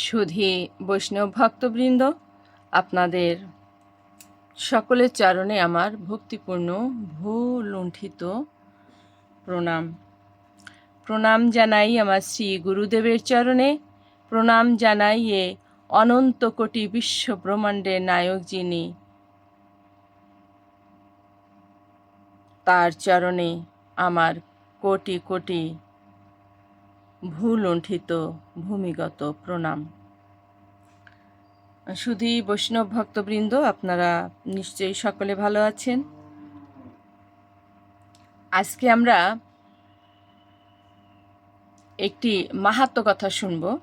সুধী বৈষ্ণব ভক্তবৃন্দ, আপনাদের সকলের চরণে আমার ভক্তিপূর্ণ, ভূলুণ্ঠিত প্রণাম। প্রণাম জানাই আমার শ্রী গুরুদেবের চরণে, প্রণাম জানাই এ অনন্ত কোটি বিশ্ব ব্রহ্মাণ্ডের নায়ক যিনি তার চরণে আমার কোটি কোটি ভূলুণ্ঠিত ভূমিগত প্রণাম। শুধুই বৈষ্ণব ভক্তবৃন্দ, আপনারা নিশ্চয়ই সকলে ভালো আছেন। আজকে আমরা একটি মাহাত্ম কথা শুনব।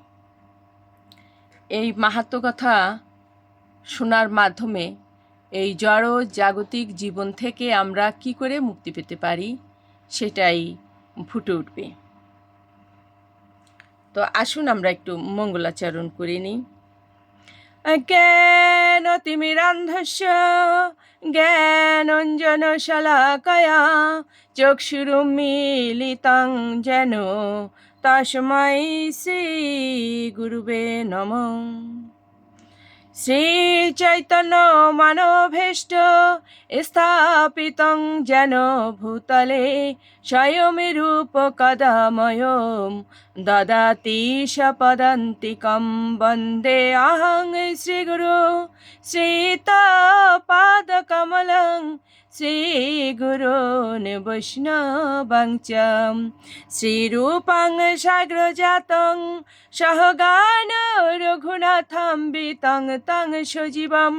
এই মাহাত্ম কথা শোনার মাধ্যমে এই জড় জাগতিক জীবন থেকে আমরা কি করে মুক্তি পেতে পারি, সেটাই ফুটে উঠবে। তো আসুন আমরা একটু মঙ্গলাচরণ করে নিই। জ্ঞান তিমিরান্ধস্য জ্ঞানঞ্জন শলাকয়া চক্ষুরুমিলিতং যেন? তস্मै শ্রী গুরুবে নম। শ্রী চৈতন্য মানভেষ্ট স্থাপিতং যেন ভূতলে স্বয়মিরূপ কদাময়ম দদাতি সপদন্তিকম বন্দে অহং শ্রীগুরু শ্রীতপাদকমলং শ্রীগুরুন বৈষ্ণবং চ শ্রীরূপং সাগ্রজাতং সহগান রঘুনাথং বিতং তং সজীবম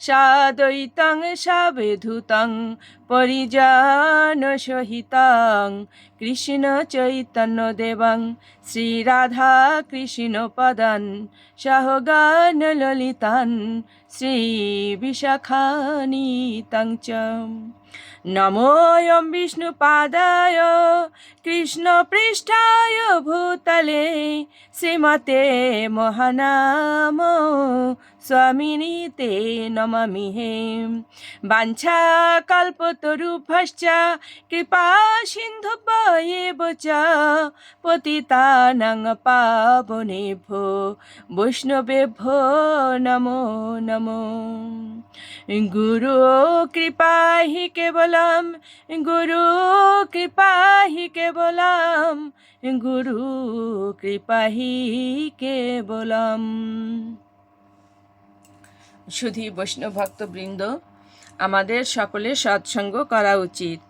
সাদৈতং সাবেধূতং পরিজন সহিতং কৃষ্ণ চৈতন্য দেবং শ্রীরাধা কৃষ্ণ পদন সহগান ললিতান শ্রী বিশাখানিতং চ। নমোয়ম বিষ্ণুপাদায় কৃষ্ণপৃষ্ঠায় ভূতলে শ্রীমতে মহানাম স্বামিনী তে নমামি হে বাঞ্ছা কল্পতরুভশ্চ কৃপা সিন্ধুভ্যেব চ পতিতানাং পাবনেভ্যো বৈষ্ণবেভ্যো নমো নমো গুরু কৃপা হি কেবলম গুরু কৃপা হি কেবলম গুরু কৃপা হি কেবলম শুধু বৈষ্ণব ভক্তবৃন্দ, আমাদের সকলে সৎসঙ্গ করা উচিত।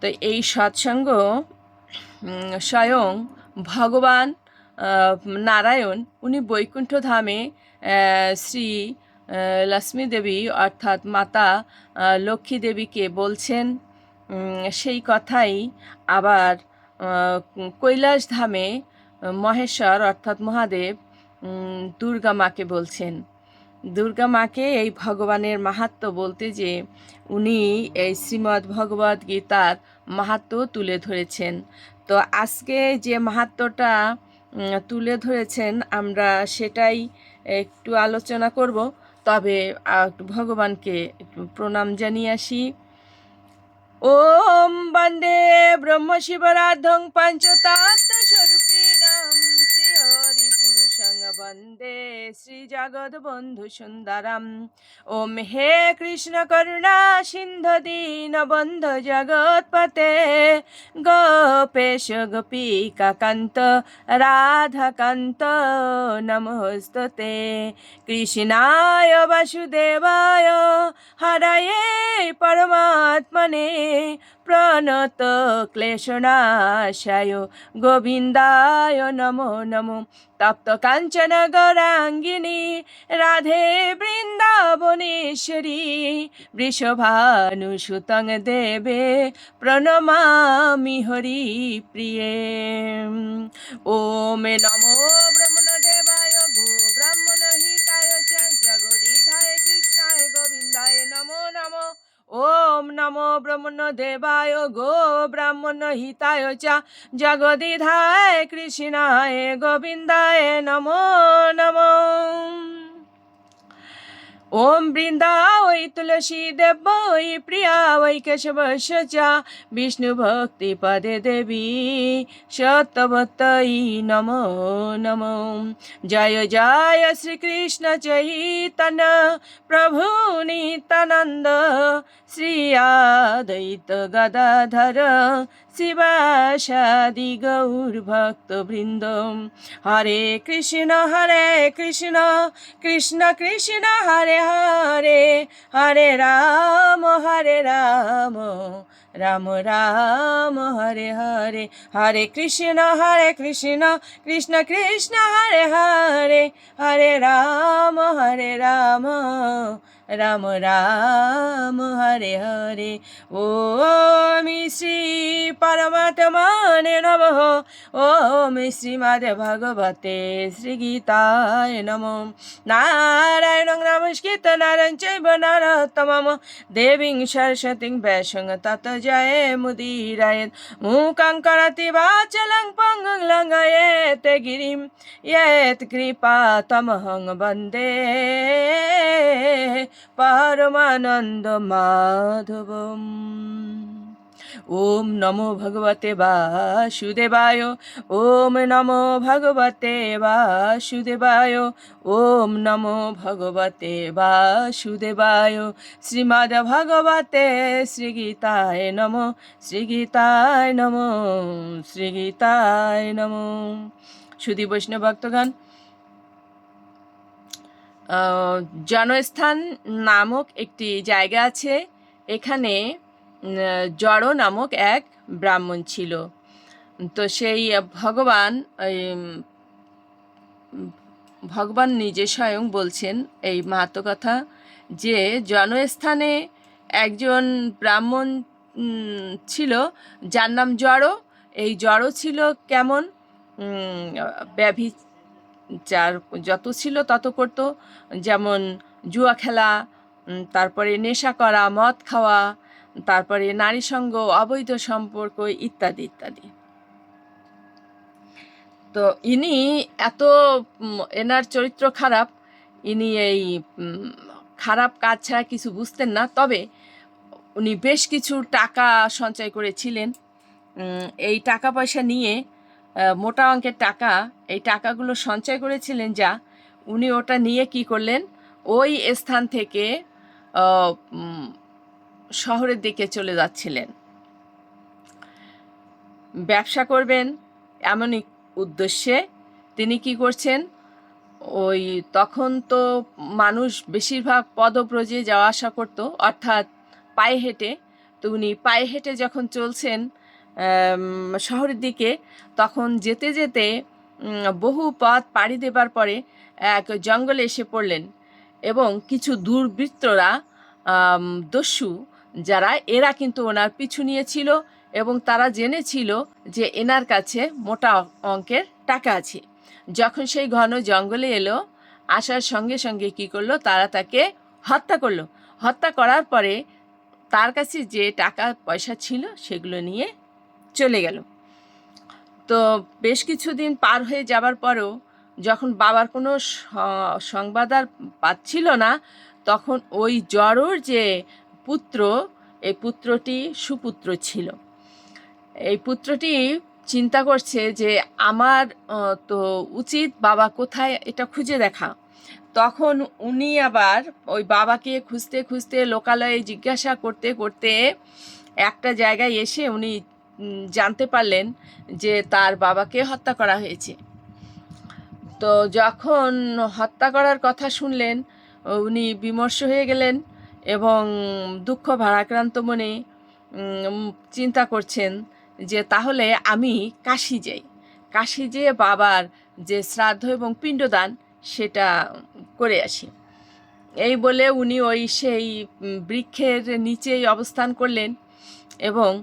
তো এই সৎসঙ্গ স্বয়ং ভগবান নারায়ণ, উনি বৈকুণ্ঠ ধামে শ্রী লক্ষ্মী দেবী অর্থাৎ মাতা লক্ষ্মী দেবীকে বলছেন সেই কথাই আবার কৈলাস ধামে মহেশ্বর অর্থাৎ মহাদেব দুর্গা মাকে বলছেন। দুর্গা মাকে এই ভগবানের মাহাত্ম বলতে যে উনি এই শ্রীমদ্ ভগবদ গীতার মাহাত্ম তুলে ধরেছেন। তো আজকে যে মাহাত্মটা তুলে ধরেছেন, আমরা সেটাই একটু আলোচনা করব। তবে ভগবানকে প্রণাম জানিয়ে আসি। ওম বন্দে ব্রহ্ম শিবরাধং কৃষ্ণ করুণা সিন্ধু দীন বন্ধু জগৎপতে গোপেশ গোপিকা কান্ত রাধাকান্ত নমস্তে কৃষ্ণায় বাসুদেবায় হরয়ে পরমাত্মনে প্রণত ক্লেশনাশায় গোবিন্দায় নমো নমো তপ্ত কাঞ্চন গৌরাঙ্গিনী রাধে বৃন্দাবনেশ্বরী বৃষভানুসুতং দেবে প্রণমামি হরি প্রিয়ে। ওম নমো ব্রহ্মণদেবায় গো ব্রাহ্মণ হিতায় চ জগদীধায় কৃষ্ণায় গোবিন্দায় নমো নমো ওম নমো ব্রহ্মণ দেবায় গো ব্রাহ্মণ হিতায় চা জগদিধায় কৃষ্ণায় গোবিন্দায় নমো নমো ओम वृंदा वै तुलसी देव वै प्रिया वै केशवस्य च विष्णु भक्ति पदे देवी शतवत्तै नमो नमो जय जय श्री कृष्ण चैतन्य प्रभु नित्यानन्द श्री अद्वैत गदाधर শিবাসাদি গৌর ভক্তবৃন্দ হরে কৃষ্ণ হরে কৃষ্ণ কৃষ্ণ কৃষ্ণ হরে হরে হরে রাম হরে রাম রাম রাম হরে হরে হরে কৃষ্ণ হরে কৃষ্ণ কৃষ্ণ কৃষ্ণ হরে হরে হরে রাম হরে রাম রাম রাম, হরে হরে। ওম শ্রী পরমাত্মানে নম। ও শ্রী শ্রীমদ ভগবতে শ্রী গীতায় নম। নারায়ণ নমস্কৃত, নারায়ণ চৈব নারতম দেবী সরস্বতী ব্যাসং তত জয় মুদিরায়। মুকং করতি বাচলং পঙ্গং লঙ্গয়েত কৃপা তমহং বন্দে। পারমানন্দ মাধবম ওম নমো ভগবতে বাসুদেবায়, ওম নমো ভগবতে বাসুদেবায়, ওম নমো ভগবতে বাসুদেবায়। শ্রীমদ ভগবতে শ্রীগীতায় নমো শ্রীগীতায় নমো শ্রীগীতায় নমো। সুদী বৈষ্ণব ভক্তগণ জনস্থান নামক একটি জায়গা আছে। এখানে জড় নামক এক ব্রাহ্মণ ছিল। তো সেই ভগবান ভগবান নিজে স্বয়ং বলছেন এই মাহাত্ম কথা যে জনস্থানে একজন ব্রাহ্মণ ছিল যার নাম জড়। এই জড় ছিল কেমন? উম, ব্যভিচার যত ছিল তত করতো যেমন জুয়া খেলা তারপরে নেশা করা, মদ খাওয়া, তারপরে নারী সঙ্গ, অবৈধ সম্পর্ক ইত্যাদি ইত্যাদি। তো ইনি এত এনার চরিত্র খারাপ, ইনি এই খারাপ কাজ ছাড়া কিছু বুঝতেন না। তবে উনি বেশ কিছু টাকা সঞ্চয় করেছিলেন। এই টাকা পয়সা নিয়ে মোটা অঙ্কের টাকা, এই টাকাগুলো সঞ্চয় করেছিলেন যা, উনি ওটা নিয়ে কি করলেন? ওই স্থান থেকে শহরের দিকে চলে যাচ্ছিলেন। ব্যবসা করবেন এমনই উদ্দেশ্যে তিনি কি করছেন? ওই তখন তো মানুষ বেশিরভাগ পদব্রজে যাওয়া আসা করতো, অর্থাৎ পায়ে হেঁটে। তো উনি পায়ে হেঁটে যখন চলছেন শহরের দিকে, তখন যেতে যেতে বহু পথ পাড়ি দেবার পরে এক জঙ্গলে এসে পড়লেন এবং কিছু দুর্বৃত্তরা দস্যু যারা, এরা কিন্তু ওনার পিছু নিয়েছিল এবং তারা জেনেছিল যে এনার কাছে মোটা অঙ্কের টাকা আছে। যখন সেই ঘন জঙ্গলে এলো, আসার সঙ্গে সঙ্গে কি করল, তারা তাকে হত্যা করল। হত্যা করার পরে তার কাছে যে টাকা পয়সা ছিল, সেগুলো নিয়ে চলে গেল। তো বেশ কিছুদিন পার হয়ে যাবার পরেও যখন বাবার কোনো সংবাদ আর পাচ্ছিল না, তখন ওই জড়োর যে পুত্র, এই পুত্রটি সুপুত্র ছিল। এই পুত্রটি চিন্তা করছে যে আমার তো উচিত বাবা কোথায় এটা খুঁজে দেখা। তখন উনি আবার ওই বাবাকে খুঁজতে খুঁজতে লোকালয়ে জিজ্ঞাসা করতে করতে একটা জায়গায় এসে উনি জানতে পারলেন যে তার বাবাকে হত্যা করা হয়েছে। তো যখন হত্যা করার কথা শুনলেন, উনি বিমর্ষ হয়ে গেলেন এবং দুঃখ ভারাক্রান্ত মনে চিন্তা করছেন যে তাহলে আমি কাশি যাই। কাশি যেয়ে বাবার যে শ্রাদ্ধ এবং পিণ্ডদান, সেটা করে আসি। এই বলে উনি ওই সেই বৃক্ষের নিচেই অবস্থান করলেন এবং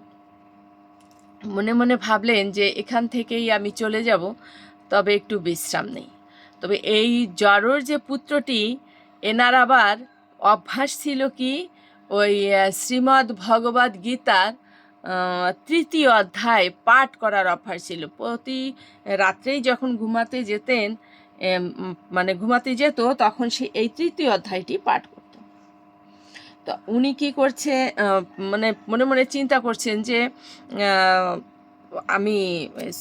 মনে মনে ভাবলেন যে এখান থেকেই আমি চলে যাব তবে একটু বিশ্রাম নেই। তবে এই জড়োর যে পুত্রটি এনার আবার অভ্যাস ছিল কি ওই আহ, শ্রীমদ্ ভগবদ গীতার তৃতীয় অধ্যায় পাঠ করার অভ্যাস ছিল। প্রতি রাত্রেই যখন ঘুমাতে যেতেন মানে ঘুমাতে যেত তখন সে এই তৃতীয় অধ্যায়টি পাঠ তো উনি কি করছে মানে মনে মনে চিন্তা করছেন যে আমি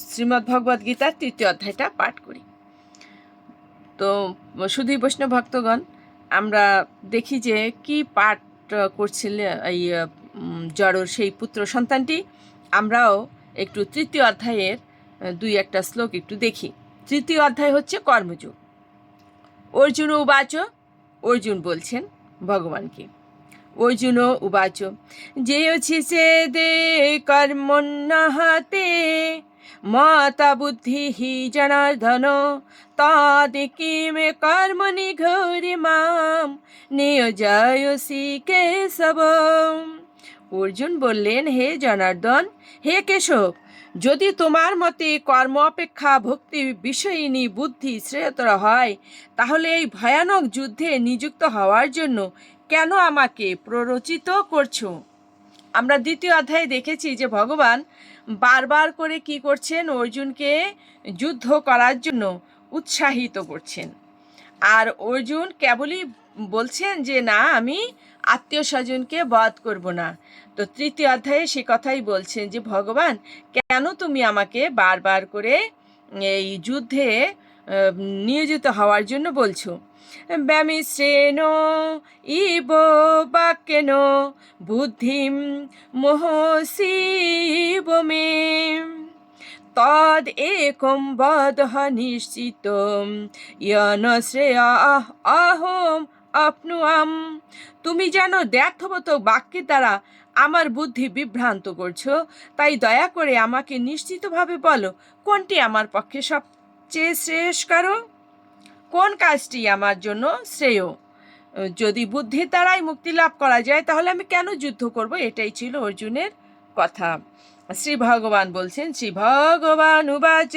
শ্রীমদ্ ভগবদ গীতার তৃতীয় অধ্যায়টা পাঠ করি। তো শুধুই বৈষ্ণব ভক্তগণ আমরা দেখি যে কি পাঠ আহ, করছিলেন এই জড়োর সেই পুত্র সন্তানটি আমরাও একটু তৃতীয় অধ্যায়ের দুই একটা শ্লোক একটু দেখি। তৃতীয় অধ্যায় হচ্ছে কর্মযোগ। অর্জুন উবাচ অর্জুন বলছেন ভগবানকে। অর্জুন উবাচ সে দে কর্মণ্যহতে মাতা বুদ্ধি হি জনার্দন তাদি কিমে কর্মণি ঘোরে মাম নিয়োজয়সি কেশব অর্জুন বললেন, হে জনার্দন, হে কেশব, যদি তোমার মতে কর্ম অপেক্ষা ভক্তি বিষয়িনী বুদ্ধি শ্রেয়তর হয়, তাহলে এই ভয়ানক যুদ্ধে নিযুক্ত হওয়ার জন্য কেন আমাকে প্ররোচিত করছ? আমরা দ্বিতীয় অধ্যায়ে দেখেছি যে ভগবান বারবার করে কি করছেন? অর্জুনকে যুদ্ধ করার জন্য উৎসাহিত করছেন। আর অর্জুন কেবলই বলছেন যে, না, আমি আত্মীয় স্বজনকে বধ করব না। তো তৃতীয় অধ্যায়ে সে কথাই বলছেন যে, ভগবান, কেন তুমি আমাকে বারবার করে এই যুদ্ধে নিয়োজিত হওয়ার জন্য বলছো? ব্যামিশ্রেণ ইব বাক্যেন বুদ্ধিম মোহসিব মে। তদ একম বদহ নিশ্চিত, ইয়ন শ্রেয় অহম আপনুয়াম। তুমি যেন ব্যর্থবত বাক্যের দ্বারা আমার বুদ্ধি বিভ্রান্ত করছ, তাই দয়া করে আমাকে নিশ্চিতভাবে বলো, কোনটি আমার পক্ষে সবচেয়ে শ্রেয়স্কর কোন কাজটি আমার জন্য শ্রেয়? যদি বুদ্ধির দ্বারাই মুক্তি লাভ করা যায়, তাহলে আমি কেন যুদ্ধ করব? এটাই ছিল অর্জুনের কথা। শ্রী ভগবান বলছেন, শ্রী ভগবান উবাচ,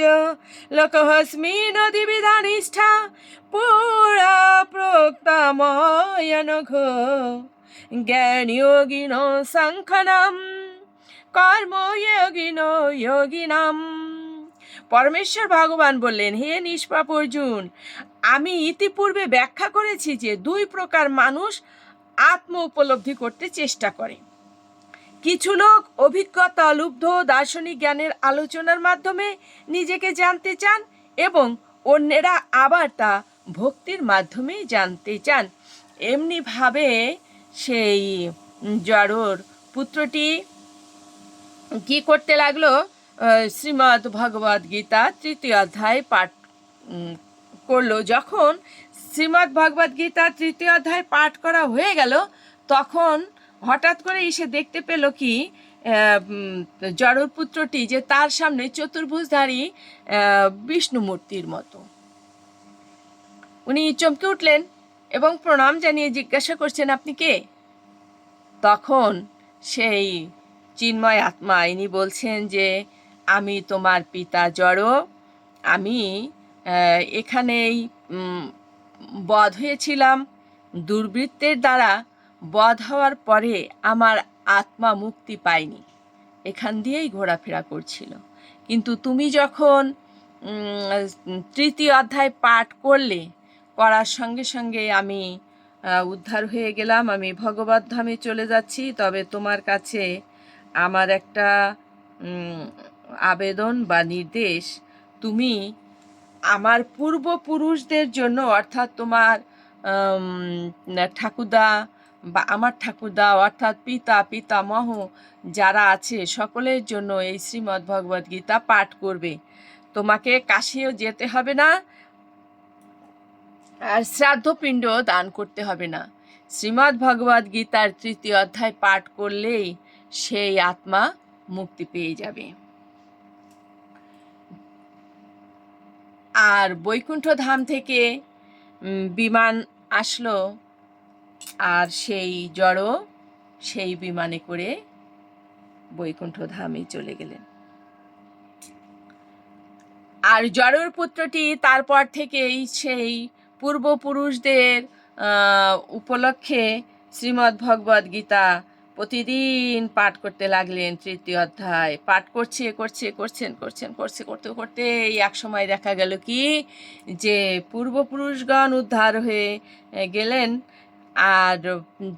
লোকহস্মি নদী বিধানিষ্ঠা, পুরা প্রোক্তাময়ন জ্ঞানযোগিন শঙ্খনম, কর্মযোগিন যোগিনাম। পরমেশ্বর ভগবান বললেন, হে নিষ্পাপ অর্জুন, আমি ইতিপূর্বে ব্যাখ্যা করেছি যে দুই প্রকার মানুষ আত্ম উপলব্ধি করতে চেষ্টা করে। কিছু লোক অভিজ্ঞতা, লুব্ধ, দার্শনিক জ্ঞানের আলোচনার মাধ্যমে নিজেকে জানতে চান এবং অন্যেরা আবার তা ভক্তির মাধ্যমে জানতে চান। এমনিভাবে সেই জড়োর পুত্রটি কি করতে লাগল? শ্রীমদ্ ভগবদ গীতা তৃতীয় অধ্যায় পাঠ করল। যখন শ্রীমদ্ ভগবদ গীতা তৃতীয় অধ্যায় পাঠ করা হয়ে গেল তখন হঠাৎ করে এসে দেখতে পেল কি আহ, উম, জড়োর পুত্রটি যে তার সামনে চতুর্ভুজধারী আহ, বিষ্ণু মূর্তির মতো। উনি চমকে উঠলেন এবং প্রণাম জানিয়ে জিজ্ঞাসা করছেন আপনি কে? তখন সেই চিন্ময় আত্মা ইনি বলছেন যে আমি তোমার পিতা জড়। আমি এখানেই বধ হয়েছিলাম। দুর্বৃত্তের দ্বারা বধ হওয়ার পরে আমার আত্মা মুক্তি পায়নি। এখান দিয়েই ঘোরাফেরা করছিল। কিন্তু তুমি যখন তৃতীয় অধ্যায় পাঠ করলে করার সঙ্গে সঙ্গে আমি উদ্ধার হয়ে গেলাম, আমি ভগবত ধামে চলে যাচ্ছি। তবে তোমার কাছে আমার একটা আবেদন বা নির্দেশ, তুমি আমার পূর্বপুরুষদের জন্য, অর্থাৎ তোমার ঠাকুরদা বা আমার ঠাকুরদা, অর্থাৎ পিতা, পিতামহ যারা আছে, সকলের জন্য এই শ্রীমদ্ ভগবদ গীতা পাঠ করবে। তোমাকে কাশিও যেতে হবে না, আর শ্রাদ্ধপিণ্ড দান করতে হবে না। শ্রীমদ্ ভগবদ গীতার তৃতীয় অধ্যায় পাঠ করলেই সেই আত্মা মুক্তি পেয়ে যাবে। আর বৈকুণ্ঠ ধাম থেকে বিমান আসলো। আর সেই জড় সেই বিমানে করে বৈকুণ্ঠ ধামে চলে গেলেন। আর জড়র পুত্রটি তারপর থেকেই সেই পূর্বপুরুষদের উপলক্ষে শ্রীমদ্ ভগবদ গীতা প্রতিদিন পাঠ করতে লাগলেন তৃতীয় অধ্যায়। পাঠ করছে করছে, করছেন করছেন, করছে, করতে করতে এই এক সময় দেখা গেল কি যে পূর্বপুরুষগণ উদ্ধার হয়ে গেলেন আর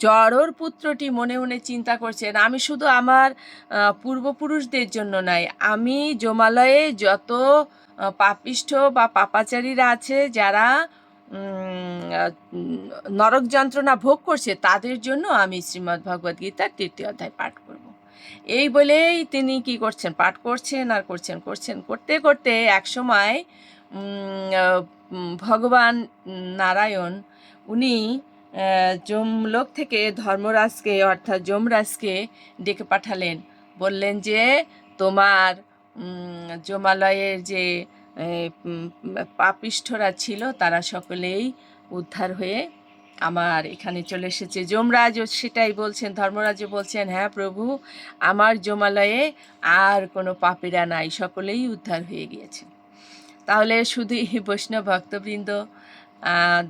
জড়োর পুত্রটি মনে মনে চিন্তা করছেন, আমি শুধু আমার পূর্বপুরুষদের জন্য নয় আমি জমালয়ে যত পাপিষ্ঠ বা পাপাচারীরা আছে, যারা নরক যন্ত্রণা ভোগ করছে তাদের জন্য আমি শ্রীমদ্ ভগবদ গীতার তৃতীয় অধ্যায় পাঠ করব। এই বলেই তিনি কি করছেন? পাঠ করছেন আর করছেন করছেন করতে করতে এক সময় উম, আহ, উম, ভগবান নারায়ণ উনি যমলোক থেকে ধর্মরাজকে অর্থাৎ যমরাজকে ডেকে পাঠালেন। বললেন যে তোমার উম, যমালয়ের যে পাপিষ্ঠরা ছিল, তারা সকলেই উদ্ধার হয়ে আমার এখানে চলে এসেছে। যমরাজও সেটাই বলছেন ধর্মরাজও বলছেন হ্যাঁ প্রভু, আমার জমালয়ে আর কোনো পাপীরা নাই, সকলেই উদ্ধার হয়ে গিয়েছে। তাহলে শুধু বৈষ্ণব ভক্তবৃন্দ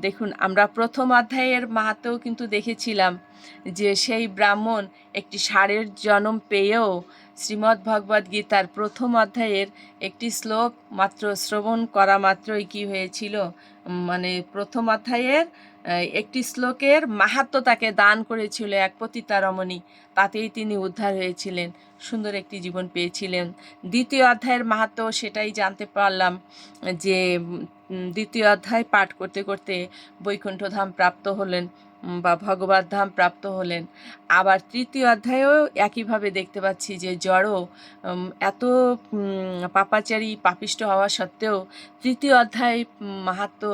দেখুন, আমরা প্রথম অধ্যায়ের মাহাতেও কিন্তু দেখেছিলাম যে সেই ব্রাহ্মণ একটি ষাঁড়ের জন্ম পেয়েও শ্রীমদ্ ভগবদ্ গীতার প্রথম অধ্যায়ের একটি শ্লোক মাত্র শ্রবণ করা মাত্রই কি হয়েছিল? মানে প্রথম অধ্যায়ের একটি শ্লোকের মাহাত্ম তাকে দান করেছিল এক পতিতা রমণী তাতেই তিনি উদ্ধার হয়েছিলেন, সুন্দর একটি জীবন পেয়েছিলেন। দ্বিতীয় অধ্যায়ের মাহাত্ম সেটাই জানতে পারলাম যে দ্বিতীয় অধ্যায় পাঠ করতে করতে বৈকুণ্ঠ ধাম প্রাপ্ত হলেন বা ভগবত ধাম প্রাপ্ত হলেন। আবার তৃতীয় অধ্যায়েও একইভাবে দেখতে পাচ্ছি যে উম, এত পাপাচারী পাপিষ্ট হওয়া সত্ত্বেও তৃতীয় অধ্যায় উম, মাহাত্ম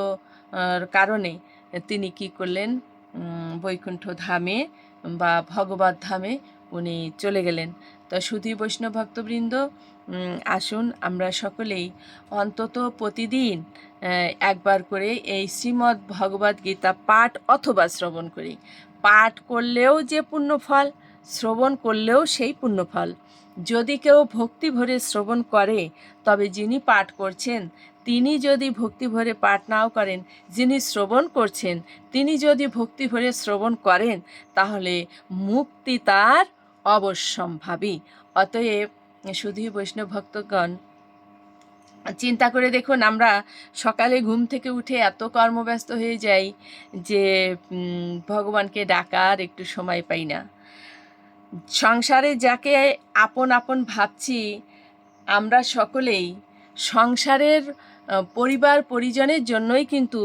আহ, কারণে তিনি কি করলেন? বৈকুণ্ঠ ধামে বা ভগবত ধামে উনি চলে গেলেন। তো সুধী বৈষ্ণব ভক্তবৃন্দ আসুন আমরা সকলেই অন্তত প্রতিদিন একবার করে এই শ্রীমদ্ ভগবদ গীতা পাঠ অথবা শ্রবণ করি। পাঠ করলেও যে পুণ্যফল, শ্রবণ করলেও সেই পুণ্যফল। যদি কেউ ভক্তি ভরে শ্রবণ করে, তবে যিনি পাঠ করছেন, তিনি যদি ভক্তি ভরে পাঠ নাও করেন, যিনি শ্রবণ করছেন, তিনি যদি ভক্তি ভরে শ্রবণ করেন, তাহলে মুক্তি তার অবশ্যম্ভাবী। অতএব শুধু বৈষ্ণব ভক্তগণ চিন্তা করে দেখুন আমরা সকালে ঘুম থেকে উঠে এত কর্মব্যস্ত হয়ে যাই যে ভগবানকে ডাকার একটু সময় পাই না। সংসারে যাকে আপন আপন ভাবছি, আমরা সকলেই সংসারের পরিবার পরিজনের জন্যই কিন্তু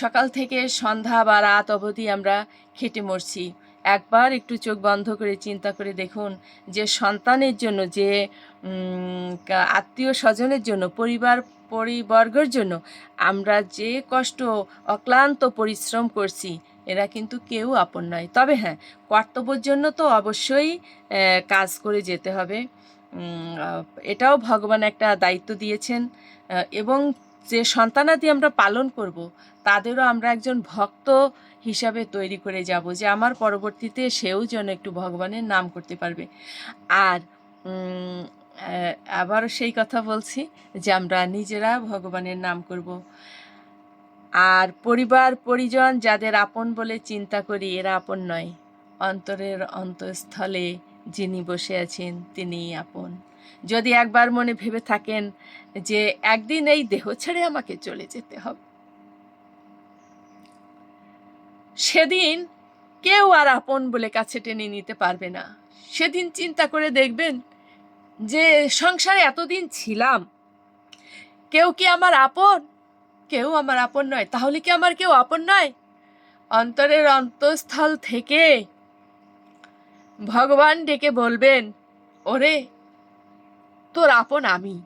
সকাল থেকে সন্ধ্যা বা রাত অবধি আমরা খেটে মরছি। একবার একটু চোখ বন্ধ করে চিন্তা করে দেখুন যে সন্তানের জন্য, যে আত্মীয় স্বজনের জন্য, পরিবার, পরিবর্গের জন্য আমরা যে কষ্ট, অক্লান্ত পরিশ্রম করছি, এরা কিন্তু কেউ আপন নয়। তবে হ্যাঁ কর্তব্যের জন্য তো অবশ্যই কাজ করে যেতে হবে। এটাও ভগবান একটা দায়িত্ব দিয়েছেন। এবং যে সন্তানাদি আমরা পালন করব, তাদেরও আমরা একজন ভক্ত হিসাবে তৈরি করে যাব যে আমার পরবর্তীতে সেও যেন একটু ভগবানের নাম করতে পারবে। আর আবারও সেই কথা বলছি যে আমরা নিজেরা ভগবানের নাম করব। আর পরিবার, পরিজন যাদের আপন বলে চিন্তা করি, এরা আপন নয়। অন্তরের অন্তঃস্থলে যিনি বসে আছেন, তিনিই আপন। যদি একবার মনে ভেবে থাকেন যে একদিন এই দেহ ছেড়ে আমাকে চলে যেতে হবে। সেদিন কেউ আর আপন বলে কাছে টেনে নিতে পারবে না। সেদিন চিন্তা করে দেখবেন যে, সংসারে এতদিন ছিলাম। কেউ কি আমার আপন? কেউ আমার আপন নয়। তাহলে কি আমার কেউ আপন নয়? অন্তরের অন্তঃস্থল থেকে ভগবান ডেকে বলবেন, ওরে, তোর আপন আমি।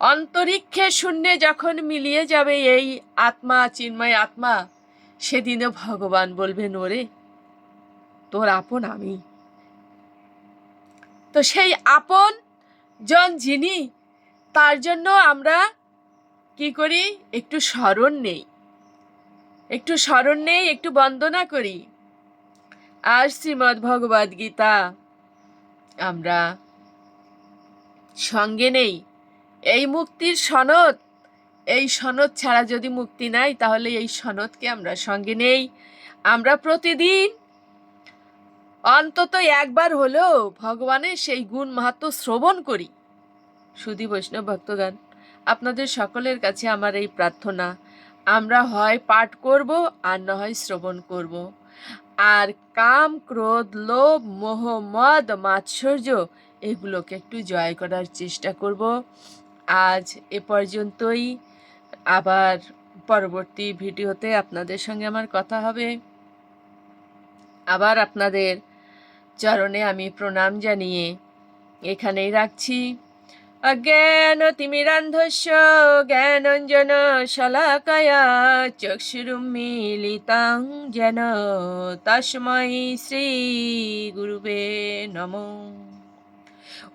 অন্তরিক্ষে শূন্যে যখন মিলিয়ে যাবে এই আত্মা, চিন্ময় আত্মা সেদিনও ভগবান বলবেন, ওরে, তোর আপন আমি। তো সেই আপন জন যিনি, তার জন্য আমরা কি করি? একটু স্মরণ নেই। একটু স্মরণ নেই, একটু বন্দনা করি। আর শ্রীমদ্ ভগবদ গীতা আমরা সঙ্গে নেই। এই মুক্তির সনদ এই সনদ ছাড়া যদি মুক্তি নাই, তাহলে এই সনদকে আমরা সঙ্গে নেই। আমরা প্রতিদিন অন্তত একবার হলেও ভগবানের সেই গুণ মাহাত্ম শ্রবণ করি। শুধু বৈষ্ণব ভক্তগান আপনাদের সকলের কাছে আমার এই প্রার্থনা, আমরা হয় পাঠ করব আর না হয় শ্রবণ করব। আর কাম, ক্রোধ, লোভ, মোহ, মদ, মাৎসর্য, এগুলোকে একটু জয় করার চেষ্টা করব। আজ এ পর্যন্তই। আবার পরবর্তী ভিডিওতে আপনাদের সঙ্গে আমার কথা হবে। আবার আপনাদের চরণে আমি প্রণাম জানিয়ে এখানেই রাখছি। অজ্ঞান তিমিরান্ধস্য জ্ঞানঞ্জন শলাকায়া চক্ষুরুন্মিলিতাং যেন তস্मै শ্রী গুরুবে নমঃ।